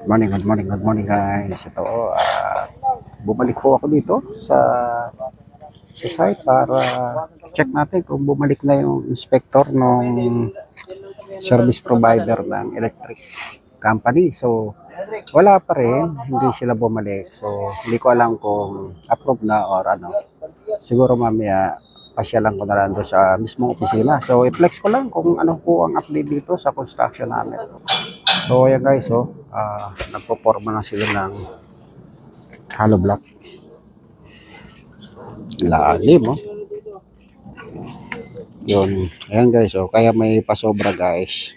Good morning, good morning, good morning guys. Ito, ah, bumalik po ako dito sa sa site para check natin kung bumalik na yung inspector ng service provider ng electric company. So, wala pa rin, hindi sila bumalik. So, hindi ko alam kung approve na or ano. Siguro mamaya pasyalan ko na lang doon sa mismong opisina. So, i-flex ko lang kung ano po ang update dito sa construction namin. So, ayan guys, oh, ah, nagpo-forma na sila ng hollow block. Lalim, oh. Yun. Ayan guys, oh, kaya may pasobra guys.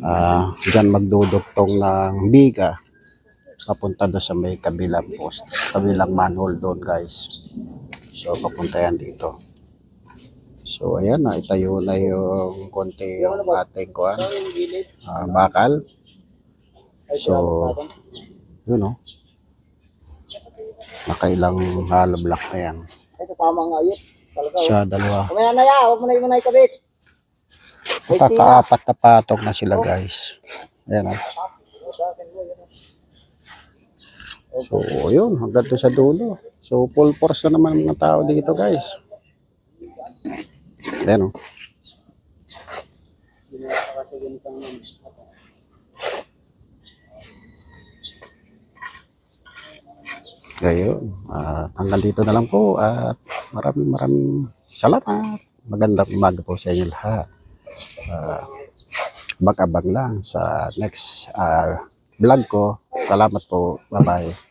Ah, diyan magdudugtong ng biga papunta doon sa may kabilang post, kabilang manhole doon guys. So, papunta yan dito. So, ayan na, itayo na yung konti yung ating kuhan, ah, bakal. So, yun oh. Nakailang hollow block na yan. Ito tama nga yun. Talaga. oh. Sa dalawa. Kumaya na ya, huwag mo na yung manay kabit. May tina. Kakaapat na patok na sila guys. Ayan oh. So, yun. Hanggang doon sa dulo. So, full force na naman mga tao dito guys. Ayan oh. Ngayon, ah, hanggang dito na lang po at maraming maraming salamat. Magandang umaga po sa inyo lahat. Ah, abang-abang lang sa next ah, vlog ko. Salamat po. Bye-bye.